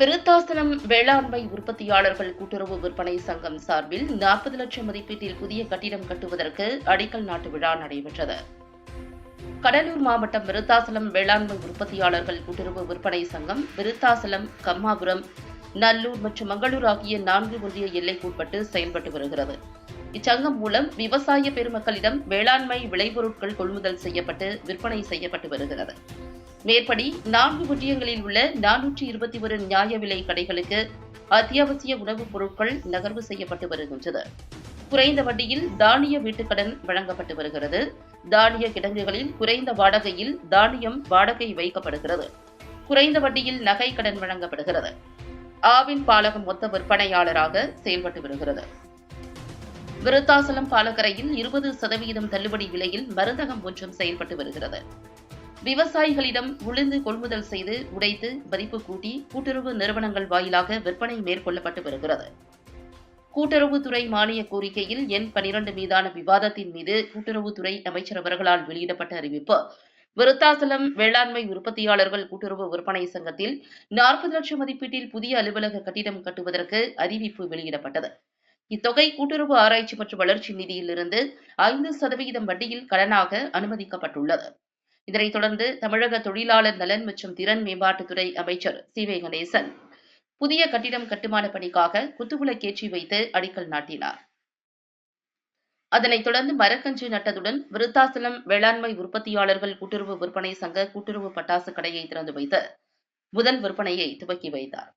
விருத்தாசலம் வேளாண்மை உற்பத்தியாளர்கள் கூட்டுறவு விற்பனை சங்கம் சார்பில் நாற்பது லட்சம் மதிப்பீட்டில் புதிய கட்டிடம் கட்டுவதற்கு அடிக்கல் நாட்டு விழா நடைபெற்றது. கடலூர் மாவட்டம் விருத்தாசலம் வேளாண்மை உற்பத்தியாளர்கள் கூட்டுறவு விற்பனை சங்கம் விருத்தாசலம் கம்மாபுரம் நல்லூர் மற்றும் மங்களூர் ஆகிய நான்கு ஒன்றிய எல்லைக்குட்பட்டு செயல்பட்டு வருகிறது. இச்சங்கம் மூலம் விவசாய பெருமக்களிடம் வேளாண்மை விளைபொருட்கள் கொள்முதல் செய்யப்பட்டு விற்பனை செய்யப்பட்டு வருகிறது. மேற்படி நான்கு ஒன்றியங்களில் உள்ள நானூற்றி இருபத்தி ஒரு நியாய விலை கடைகளுக்கு அத்தியாவசிய உணவுப் பொருட்கள் நகர்வு செய்யப்பட்டு வருகின்றது. குறைந்த வட்டியில் தானிய வீட்டுக்கடன் வழங்கப்பட்டு வருகிறது. தானிய கிடங்குகளில் குறைந்த வாடகையில் தானியம் வாடகை வைக்கப்படுகிறது. குறைந்த வட்டியில் நகை கடன் வழங்கப்படுகிறது. ஆவின் பாலகம் மொத்த விற்பனையாளராக செயல்பட்டு வருகிறது. விருத்தாசலம் பாலக்கரையில் இருபது சதவீதம் தள்ளுபடி விலையில் மருந்தகம் ஒன்றும் செயல்பட்டு வருகிறது. விவசாயிகளிடம் உளுந்து கொள்முதல் செய்து உடைத்து மதிப்பு கூட்டி கூட்டுறவு நிறுவனங்கள் வாயிலாக விற்பனை மேற்கொள்ளப்பட்டு வருகிறது. கூட்டுறவுத்துறை மானிய கோரிக்கையில் எண் பனிரண்டு மீதான விவாதத்தின் மீது கூட்டுறவுத்துறை அமைச்சர் அவர்களால் வெளியிடப்பட்ட அறிவிப்பு. விருத்தாசலம் வேளாண்மை உற்பத்தியாளர்கள் கூட்டுறவு விற்பனை சங்கத்தில் நாற்பது லட்சம் மதிப்பீட்டில் புதிய அலுவலக கட்டிடம் கட்டுவதற்கு அறிவிப்பு வெளியிடப்பட்டது. இத்தொகை கூட்டுறவு ஆராய்ச்சி மற்றும் வளர்ச்சி நிதியிலிருந்து ஐந்து சதவிகிதம் வட்டியில் கடனாக அனுமதிக்கப்பட்டுள்ளது. இதனைத் தொடர்ந்து தமிழக தொழிலாளர் நலன் மற்றும் திறன் மேம்பாட்டுத்துறை அமைச்சர் சி வே கணேசன் புதிய கட்டிடம் கட்டுமான பணிக்காக குத்துவிளக்கேற்றி வைத்து அடிக்கல் நாட்டினார். அதனைத் தொடர்ந்து மரக்கன்று நட்டதுடன் விருத்தாசலம் வேளாண்மை உற்பத்தியாளர்கள் கூட்டுறவு விற்பனை சங்க கூட்டுறவு பட்டாசு கடையை திறந்து வைத்து முதல் விற்பனையை துவக்கி வைத்தார்.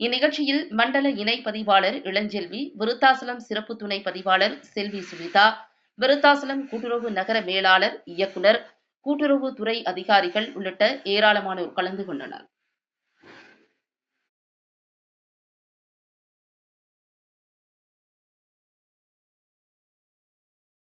இந்நிகழ்ச்சியில் மண்டல இணை பதிவாளர் இளஞ்செல்வி விருத்தாசலம் சிறப்பு துணை பதிவாளர் செல்வி சுமிதா விருத்தாசலம் கூட்டுறவு நகர மேலாளர் இயக்குனர் கூட்டுறவு துறை அதிகாரிகள் உள்ளிட்ட ஏராளமானோர் கலந்து கொண்டனர்.